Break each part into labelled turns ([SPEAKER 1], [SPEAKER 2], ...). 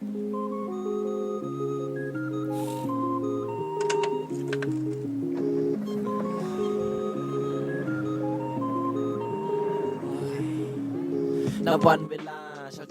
[SPEAKER 1] นับวันเวลา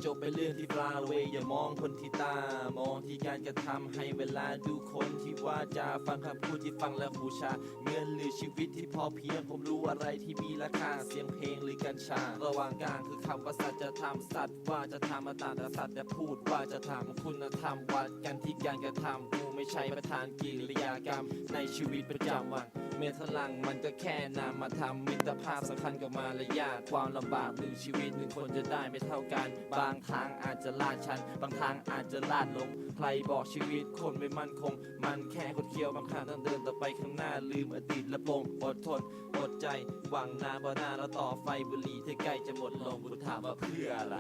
[SPEAKER 1] จบเป็นเรื่องที่ฟลาเวอย่ามองคนที่ตา มองที่การกระทำให้เวลาดูคนที่ว่าจะฟังคำพูดที่ฟังแล้วบูชา เงินหรือชีวิตที่พอเพียงผมรู้อะไรที่มีราคาเสียงเพลงหรือกัญชา ระหว่างกลางคือคำว่าสัจธรรมสัตว์ว่าจะทำมาตามแต่สัตว์แต่พูดว่าจะทำคุณธรรมวัดกันที่การกระทำกูไม่ใช่ประธานกิริยากรรมในชีวิตประจำวัน เมทลังมันก็แค่นามาทำมิตรภาพสำคัญกับมารยาทความลำบากหนึ่งชีวิตหนึ่งคนจะได้ไม่เท่ากัน บางทางอาจจะลาดชัน บางทางอาจจะลาดลง ใครบอกชีวิตคนไม่มั่นคง มันแค่คดเคี้ยวบางครั้งต้องเดินต่อไปข้างหน้าลืมอดีตและปลงอดทนอดใจหวังนานบ่นานแล้วต่อไฟบุหรี่ที่ใกล้จะหมดลงคุณถามว่าเพื่ออะไร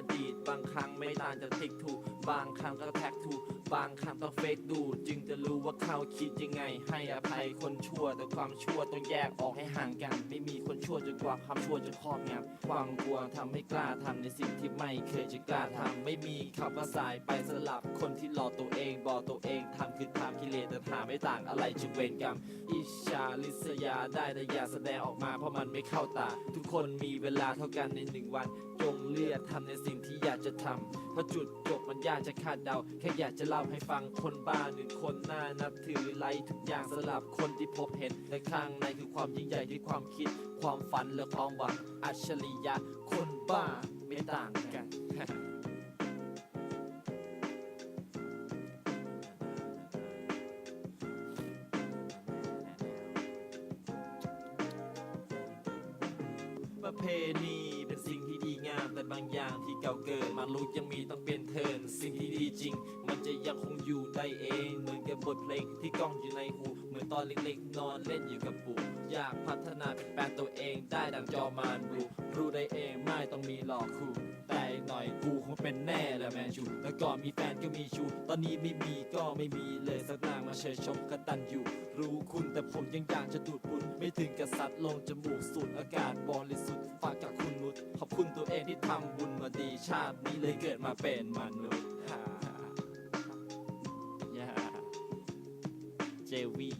[SPEAKER 1] อดีต บางครั้งไม่ต่างจากทิกถูกบางครั้งก็แท็กถูกบางครั้งต้องเฟกดู จึงจะรู้ว่าเขาคิดยังไง ให้อภัยคนชั่ว แต่ความชั่วต้องแยกออกให้ห่างกัน ไม่มีคนชั่วจนกว่าความชั่วจะครอบงำความกลัวทำให้กล้าทำในสิ่งที่ไม่เคยจะกล้าทำไม่มีคำว่าสายไปสลับคนที่หลอกตัวเองบอกตัวเองทำคือทำกิเลสแต่หาไม่ต่างอะไรจึงเวรกรรมอิจฉาลิษยาได้แต่อย่าแสดงออกมาเพราะมันไม่เข้าตา ทุกคนมีเวลาเท่ากันในหนึ่งวัน จงเลือกทำในสิ่งที่อยากจะทำเพราะจุดจบมันยากจะคาดเดา แค่อยากจะเล่าให้ฟังคนบ้าหนึ่งคนหน้านับถือไลทุกอย่างสลับคนที่พบเห็นและข้างในคือความยิ่งใหญ่ที่ความคิด ความฝันและความหวังอัจฉริยะคนบ้าไม่ต่างกัน ประเพณีเป็นสิ่งที่ดีงามแต่บางอย่างที่เก่าเกิน มาลุกยังมีต้องเป็นเทินสิ่งที่ดีจริง มันจะยังคงอยู่ได้เอง เหมือนกับบทเพลงที่กล้องอยู่ในหูเหมือนตอนเล็กๆ นอนเล่นอยู่กับปู่อยากพัฒนาเป็นแปลงตัวเองได้ดังจอมานดูรู้ได้เองไม่ต้องมีหลอกคู่ อีกหน่อยกูคงเป็นแน่แหละแมนชูแล้วก่อนมีแฟนก็มีชูตอนนี้ไม่มีก็ไม่มีเลยสักนางมาเชยชมกตันอยู่ รู้คุณแต่ผมยังอยากจะดูดบุญไม่ถึงกับสัตว์ลงจมูกสูดอากาศบริสุทธิ์ฝากจากคุณนุชขอบคุณตัวเองที่ทำบุญมาดีชาตินี้เลยเกิดมาเป็นมนุษย์ฮ่าฮ่าเจวี